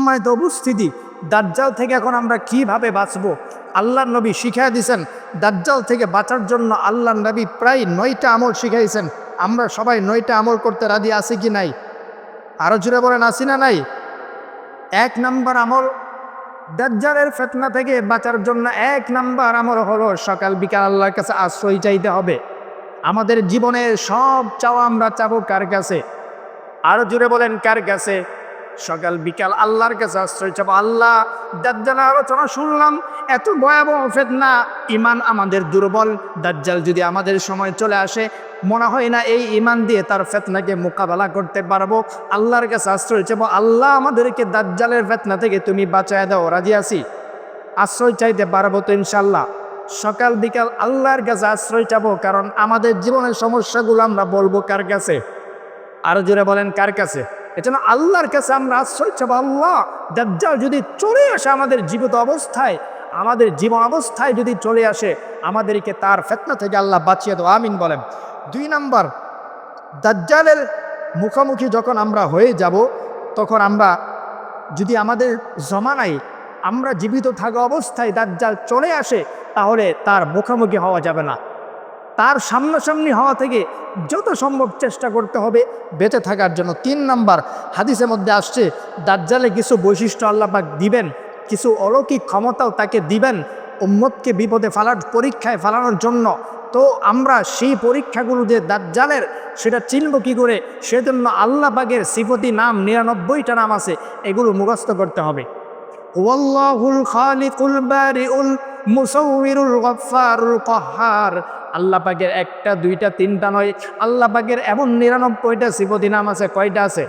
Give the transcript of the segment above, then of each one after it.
সম্মানিত উপস্থিতি, দাজ্জাল থেকে এখন আমরা কীভাবে বাঁচব? আল্লাহ নবী শিখাই দিয়েছেন দাজ্জাল থেকে বাঁচার জন্য আল্লাহ নবী প্রায় নয়টা আমল শিখাইছেন। আমরা সবাই নয়টা আমল করতে রাজি আছি কি নাই? আরও জুড়ে বলেন আসি না নাই? এক নাম্বার আমল, দাজ্জালের ফেতনা থেকে বাঁচার জন্য এক নাম্বার আমল হলো সকাল বিকাল আল্লাহর কাছে আশ্রয় চাইতে হবে। আমাদের জীবনের সব চাওয়া আমরা চাবো কার কাছে? আরও জুড়ে বলেন, কার কাছে? সকাল, বিকাল আল্লাহর কাছে আশ্রয় চাবো। আল্লাহ দাজ্জালের আলোচনা শুনলাম, এত ভয়াবহ ফেতনা। ইমান আমাদের দুর্বল। দাজ্জাল যদি আমাদের সময় চলে আসে, মনে হয় না এই ইমান দিয়ে তার ফেতনাকে মোকাবেলা করতে পারব। আল্লাহর কাছে আশ্রয় চাবো। আল্লাহ আমাদেরকে দাজ্জালের ফেতনা থেকে তুমি বাঁচায় দাও। রাজি আছি? আশ্রয় চাইতে পারব তো ইনশাল্লাহ সকাল, বিকাল আল্লাহর কাছে আশ্রয় চাবো, কারণ আমাদের জীবনের সমস্যাগুলো আমরা বলব কার কাছে? আরও জোরে বলেন, কার কাছে? এজন্য আল্লাহর কাছে আমরা আশ্রয় চাবো, আল্লাহ, দাজ্জাল যদি চলে আসে আমাদের জীবিত অবস্থায়, আমাদের জীবন অবস্থায় যদি চলে আসে, আমাদেরকে তার ফেতনা থেকে আল্লাহ বাঁচিয়ে দেবো আমিন বলেন। দুই নাম্বার, দাজ্জালের মুখোমুখি যখন আমরা হয়ে যাব, তখন আমরা যদি আমাদের জমানায় আমরা জীবিত থাকা অবস্থায় দাজ্জাল চলে আসে, তাহলে তার মুখোমুখি হওয়া যাবে না। তার সামনাসামনি হওয়া থেকে যত সম্ভব চেষ্টা করতে হবে, বেঁচে থাকার জন্য। তিন নাম্বার, হাদিসের মধ্যে আসছে, দাজ্জালে কিছু বৈশিষ্ট্য আল্লাপাক দিবেন, কিছু অলৌকিক ক্ষমতাও তাকে দিবেন উম্মতকে বিপদে ফেলার, পরীক্ষায় ফালানোর জন্য। তো আমরা সেই পরীক্ষাগুলো যে দাজ্জালের, সেটা চিনব কী করে? সেজন্য আল্লাহ পাকের সিফতি নাম, নিরানব্বইটা নাম আছে, এগুলো মুখস্থ করতে হবে। ওয়াল্লাহুল খালিকুল বারিউল মুসাউবিরুল গফফারুল কহার। আল্লাহ পাকের একটা, দুইটা, তিনটা নয়। আল্লাহ পাকের এমন নিরানব্বইটা সিফতি নাম আছে। কয়টা আছে?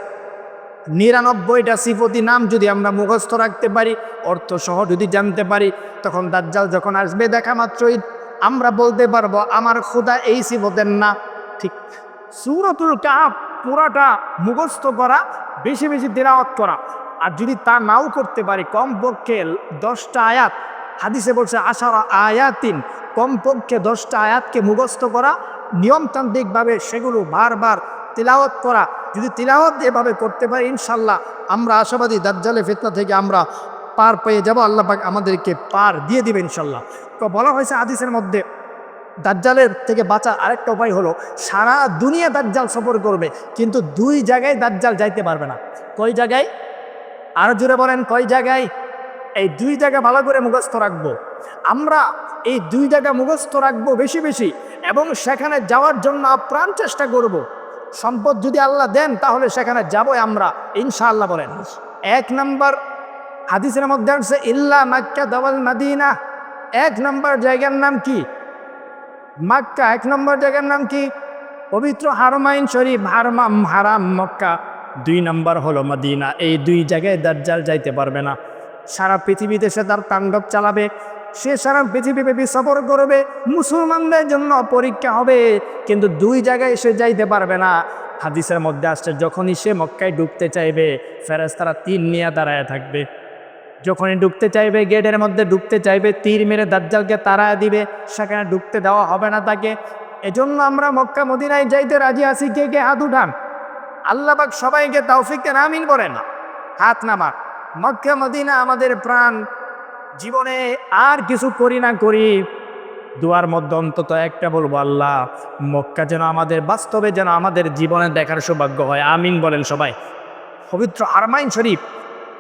নিরানব্বইটা সিফতি নাম যদি আমরা মুখস্থ রাখতে পারি, অর্থ সহ যদি জানতে পারি, তখন দাজ্জাল যখন আসবে, দেখা মাত্রই আমরা বলতে পারব, আমার খোদা এই সিফতের না। ঠিক। সুরতুল কাপ পুরাটা মুখস্থ করা, বেশি বেশি তেলাওয়াত করা। আর যদি তা নাও করতে পারি, কমপক্ষে দশটা আয়াত হাদিসে বলছে, আশার আয়াতিন, কমপক্ষে দশটা আয়াতকে মুখস্থ করা, নিয়মতান্ত্রিকভাবে সেগুলো বারবার তিলাওয়াত করা। যদি তিলাওয়াত এভাবে করতে পারি, ইনশাল্লাহ আমরা আশাবাদী দাজ্জালে ফিতনা থেকে আমরা পার পেয়ে যাব, আল্লাহ পাক আমাদেরকে পার দিয়ে দিবে ইনশাল্লাহ। তো বলা হয়েছে হাদিসের মধ্যে, দাজ্জালের থেকে বাঁচার আরেকটা উপায় হলো, সারা দুনিয়া দাজ্জাল সফর করবে, কিন্তু দুই জায়গায় দাজ্জাল যাইতে পারবে না। কই জায়গায়? আরও জুড়ে বলেন, কয় জায়গায়? এই দুই জায়গা ভালো করে মুখস্থ রাখব। আমরা এই দুই জায়গা মুখস্থ রাখব বেশি বেশি এবং সেখানে যাওয়ার জন্য আপ্রাণ চেষ্টা করব। সম্পদ যদি আল্লাহ দেন, তাহলে সেখানে যাব আমরা, ইনশাআল্লাহ বলেন। এক নম্বর হাদিসের মধ্যে আসছে, ইল্লা মাক্কা দাওয়াল মাদিনা। এক নম্বর জায়গার নাম কি? মাক্কা, এক নম্বর জায়গার নাম কি? পবিত্র হারমাইন শরীফ, হারমাম, হারাম মক্কা। দুই নম্বর হলো মদিনা। এই দুই জায়গায় দাজ্জাল যাইতে পারবে না। সারা পৃথিবীতে সে তার তাণ্ডব চালাবে। সে সারা পৃথিবীব্যাপী সফর করবে। মুসলমানদের জন্য পরীক্ষা হবে। কিন্তু দুই জায়গায় সে যাইতে পারবে না। হাদিসের মধ্যে আসছে, যখনই সে মক্কায় ডুবতে চাইবে ফেরেস তারা তিন নিয়ে দাঁড়ায় থাকবে। যখনই ডুবতে চাইবে, গেটের মধ্যে ডুবতে চাইবে, তীর মেরে দাজ্জালকে তাড়ায় দিবে। সেখানে ডুবতে দেওয়া হবে না তাকে। এজন্য আমরা মক্কা মদিনায় যাইতে রাজি আছি। কে কে? হাত উঠান। আল্লাহবাক সবাইকে তাওফিককে নামিন বলে না হাত নামার মক্কা, মদিনা আমাদের প্রাণ। জীবনে আর কিছু করি না করি, দুয়ার মধ্যে অন্তত একটা বলব, আল্লাহ, মক্কা যেন আমাদের বাস্তবে যেন আমাদের জীবনে দেখার সৌভাগ্য হয়। আমিন বলেন সবাই। পবিত্র আরমাইন শরীফ,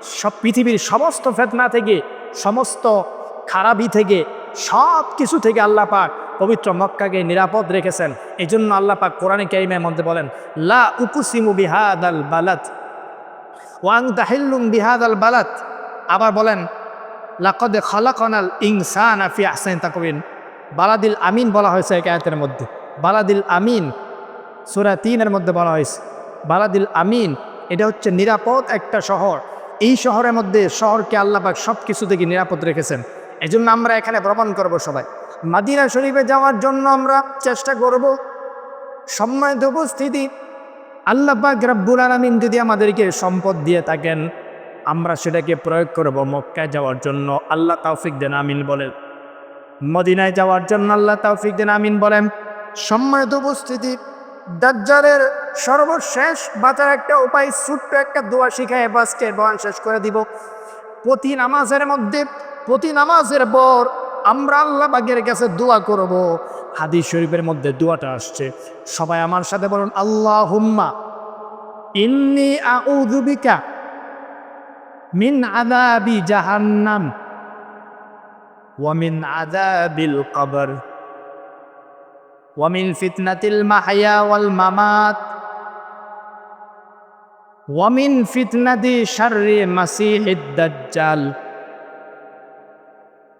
সব পৃথিবীর সমস্ত ফেতনা থেকে, সমস্ত খারাপি থেকে, সব কিছু থেকে আল্লাহ পাক পবিত্র মক্কাকে নিরাপদ রেখেছেন। এই জন্য আল্লাহ পাক কোরআনে কারিমের মধ্যে বলেন, লা উকুসিমু বিহাদ আল বালাত ওয়াং তাহিল্লুম বিহাদ আল বালাত আবার বলেন, লাকদে খালাকনাল ইনসান আফি আহসান তাকবিন বালাদিল আমিন বলা হয়েছে এক আয়াতের মধ্যে। বালাদিল আমিন, সুরা তিনের মধ্যে বলা হয়েছে। বালাদিল আমিন, এটা হচ্ছে নিরাপদ একটা শহর। এই শহরের মধ্যে শহরকে আল্লাপাক সব কিছু থেকে নিরাপদ রেখেছেন। এই জন্য আমরা এখানে ভ্রমণ করব সবাই। মাদিনা শরীফে যাওয়ার জন্য আমরা চেষ্টা করব। সম্মানিত উপস্থিতি আল্লাপাক রাব্বুল আলমিন যদি আমাদেরকে সম্পদ দিয়ে থাকেন, আমরা সেটাকে প্রয়োগ করব মক্কায় যাওয়ার জন্য। আল্লাহ তাওফিক দেন, আমিন বলেন। মদিনায় যাওয়ার জন্য আল্লাহ তাওফিক দেন, আমিন বলেন। সম্মানিত উপস্থিতি, দাজ্জালের সর্বশেষ বাঁচার একটা উপায়, ছোট্ট একটা দোয়া শিখায় বাসকে বয়ান শেষ করে দিব। প্রতি নামাজের মধ্যে, প্রতি নামাজের পর আমরা আল্লাহ বাগের কাছে দোয়া করব। হাদিস শরীফের মধ্যে দোয়াটা আসছে। সবাই আমার সাথে বলুন আল্লাহ হুম্মা ইন্নি আউযুবিকা মিন আযাবি জাহান্নাম ওয়া মিন আযাবিল কবর ওয়া মিন ফিতনাতিল মাহইয়া ওয়াল মামাত ওয়া মিন ফিতনাতি শাররি মাসিহিদ দাজ্জাল।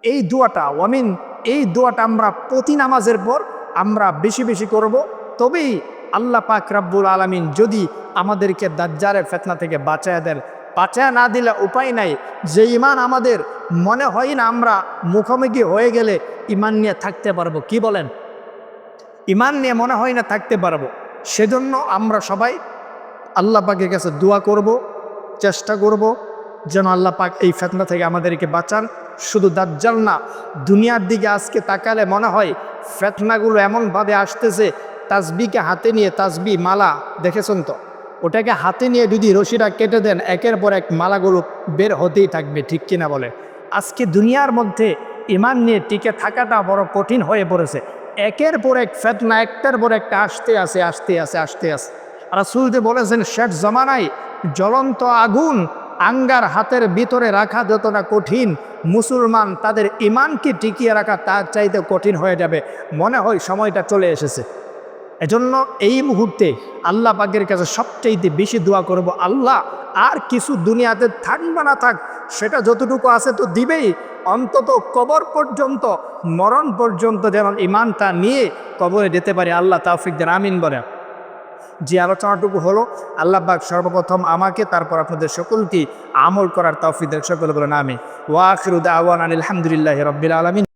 এই দোয়াটা, ওয়ামিন, এই দোয়াটা আমরা প্রতি নামাজের পর আমরা বেশি বেশি করব। তবেই আল্লাহ পাক রাব্বুল আলামিন যদি আমাদেরকে দাজ্জারের ফেতনা থেকে বাঁচায় দেন। বাঁচায় না দিলে উপায় নাই। যে ইমান আমাদের মনে হয় না আমরা মুখোমুখি হয়ে গেলে ইমান নিয়ে থাকতে পারব। কি বলেন? ইমান নিয়ে মনে হয় না থাকতে পারব। সেজন্য আমরা সবাই আল্লাহ পাকের কাছে দোয়া করব, চেষ্টা করব। যেন আল্লাহ পাক এই ফেতনা থেকে আমাদেরকে বাঁচান। শুধু দাজ্জাল না, দুনিয়ার দিকে আজকে তাকালে মনে হয় ফেতনাগুলো এমনভাবে আসতেছে তাসবিকে হাতে নিয়ে তাসবি মালা, দেখেছেন তো? ওটাকে হাতে নিয়ে যদি রশিটা কেটে দেন, একের পর এক মালাগুলো বের হতেই থাকবে, ঠিক কিনা বলে? আজকে দুনিয়ার মধ্যে ইমান নিয়ে টিকে থাকাটা বড় কঠিন হয়ে পড়েছে। একের পর এক ফেতনা, একটার পর একটা আসতে আসে আসতে আসে আসতে আসে রাসুল যে বলেছেন, শেষ জমানায় জ্বলন্ত আগুন আঙ্গার হাতের ভিতরে রাখা যতটা কঠিন, মুসলমান তাদের ইমানকে টিকিয়ে রাখা তার চাইতে কঠিন হয়ে যাবে। মনে হয় সময়টা চলে এসেছে। এজন্য এই মুহূর্তে আল্লাহ পাকের কাছে সবচাইতে বেশি দোয়া করব, আল্লাহ আর কিছু দুনিয়াতে থাক বা না থাক, সেটা যতটুকু আছে তো দিবেই। অন্তত কবর পর্যন্ত, মরণ পর্যন্ত যেন ইমানটা নিয়ে কবরে যেতে পারে, আল্লাহ তাফিকদের আমিন বলে যে আলোচনাটুকু হলো আল্লাহবাক সর্বপ্রথম আমাকে, তারপর আপনাদের সকলকে আমল করার তৌফিক সকল বলেন আমি ওয়াখিরুদ আওয়ান আলহামদুলিল্লাহ রবিল আলমিন।